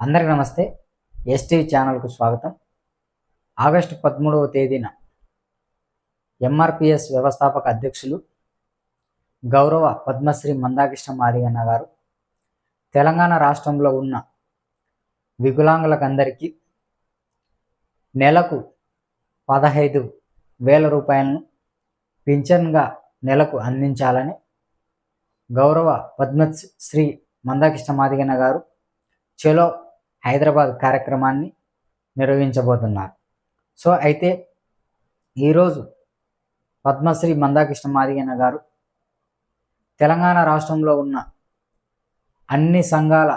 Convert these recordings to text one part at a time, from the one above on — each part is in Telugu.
అందరికీ నమస్తే. ఎస్టీవీ ఛానల్కు స్వాగతం. ఆగస్టు పదమూడవ తేదీన ఎంఆర్పిఎస్ వ్యవస్థాపక అధ్యక్షులు గౌరవ పద్మశ్రీ మందాకృష్ణ మాదిగన్న గారు తెలంగాణ రాష్ట్రంలో ఉన్న వికలాంగులకందరికీ నెలకు పదహైదు వేల రూపాయలను పింఛన్గా నెలకు అందించాలని గౌరవ పద్మశ్రీ మందాకృష్ణ మాదిగన్న గారు చలో హైదరాబాద్ కార్యక్రమాన్ని నిర్వహించబోతున్నారు. సో అయితే ఈరోజు పద్మశ్రీ మందాకృష్ణ మాదిగన్న గారు తెలంగాణ రాష్ట్రంలో ఉన్న అన్ని సంఘాల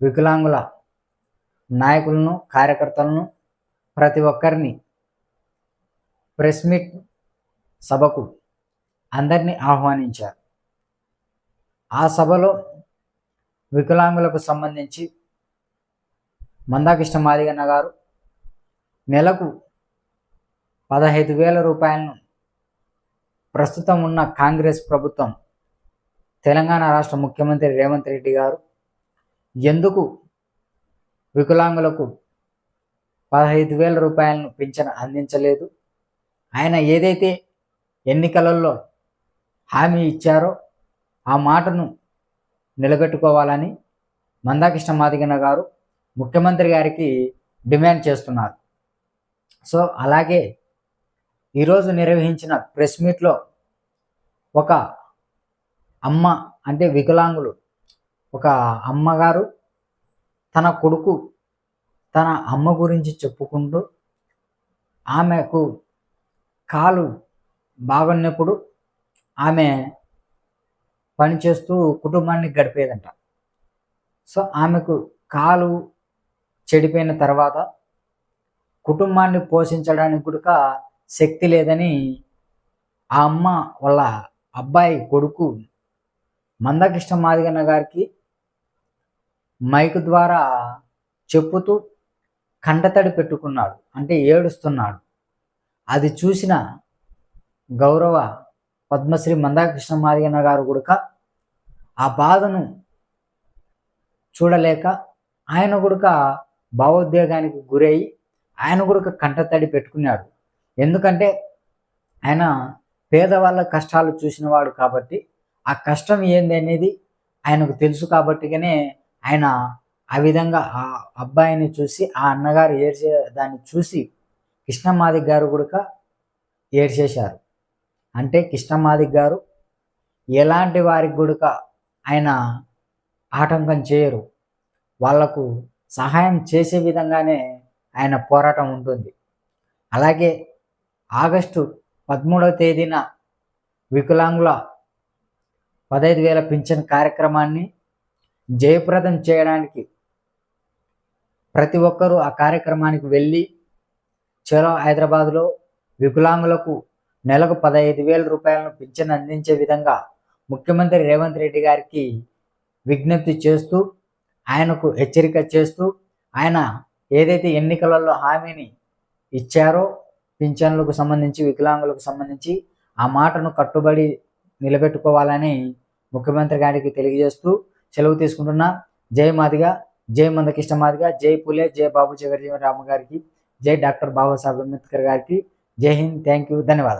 వికలాంగుల నాయకులను కార్యకర్తలను ప్రతి ఒక్కరిని ప్రెస్ మీట్ సభకు అందరినీ ఆహ్వానించారు. ఆ సభలో వికలాంగులకు సంబంధించి మందాకృష్ణ మాదిగన్న గారు నెలకు పదహైదు వేల రూపాయలను ప్రస్తుతం ఉన్న కాంగ్రెస్ ప్రభుత్వం తెలంగాణ రాష్ట్ర ముఖ్యమంత్రి రేవంత్ రెడ్డి గారు ఎందుకు వికలాంగులకు పదహైదు వేల రూపాయలను పింఛన అందించలేదు? ఆయన ఏదైతే ఎన్నికలలో హామీ ఇచ్చారో ఆ మాటను నిలబెట్టుకోవాలని మందాకృష్ణ మాదిగన్న గారు ముఖ్యమంత్రి గారికి డిమాండ్ చేస్తున్నారు. సో అలాగే ఈరోజు నిర్వహించిన ప్రెస్ మీట్లో ఒక అమ్మ అంటే వికలాంగులు ఒక అమ్మగారు తన కొడుకు తన అమ్మ గురించి చెప్పుకుంటూ ఆమెకు కాలు బాగున్నప్పుడు ఆమె పనిచేస్తూ కుటుంబాన్ని గడిపేదంట. సో ఆమెకు కాలు చెడిపోయిన తర్వాత కుటుంబాన్ని పోషించడానికి కూడా శక్తి లేదని ఆ అమ్మ వాళ్ళ అబ్బాయి కొడుకు మందకృష్ణ మాదిగన్న గారికి మైక్ ద్వారా చెప్పుతూ కండతడి పెట్టుకున్నాడు అంటే ఏడుస్తున్నాడు. అది చూసిన గౌరవ పద్మశ్రీ మందాకృష్ణ మాదిగన్న గారు కూడా ఆ బాధను చూడలేక ఆయన కూడా భావోద్వేగానికి గురై ఆయన కూడా కంటతడి పెట్టుకున్నాడు. ఎందుకంటే ఆయన పేదవాళ్ళ కష్టాలు చూసినవాడు కాబట్టి ఆ కష్టం ఏంది అనేది ఆయనకు తెలుసు కాబట్టిగానే ఆయన ఆ విధంగా ఆ అబ్బాయిని చూసి ఆ అన్నగారు ఏడ్చే దాన్ని చూసి కృష్ణమాదిక్ గారు కూడా ఏడ్చేశారు. అంటే కృష్ణమాదిక్ గారు ఎలాంటి వారికి కూడా ఆయన ఆటంకం చేయరు. వాళ్ళకు సహాయం చేసే విధంగానే ఆయన పోరాటం ఉంటుంది. అలాగే ఆగస్టు పదమూడవ తేదీన వికలాంగుల పదహైదు వేల పింఛన్ కార్యక్రమాన్ని జయప్రదం చేయడానికి ప్రతి ఒక్కరూ ఆ కార్యక్రమానికి వెళ్ళి చలో హైదరాబాద్లో వికలాంగులకు నెలకు పదహైదు వేల రూపాయలను పింఛన్ అందించే విధంగా ముఖ్యమంత్రి రేవంత్ రెడ్డి గారికి విజ్ఞప్తి చేస్తూ ఆయనకు హెచ్చరిక చేస్తూ ఆయన ఏదైతే ఎన్నికలలో హామీని ఇచ్చారో పింఛన్లకు సంబంధించి వికలాంగులకు సంబంధించి ఆ మాటను కట్టుబడి నిలబెట్టుకోవాలని ముఖ్యమంత్రి గారికి తెలియజేస్తూ సెలవు తీసుకుంటున్న. జై మాదిగా జై మందకిష్ట మాదిగా జై పులే జై బాబు చివరి రామ గారికి జై డాక్టర్ బాబాసాహెబ్ అంబేద్కర్ గారికి జై హింద్ థ్యాంక్ యూ ధన్యవాదాలు.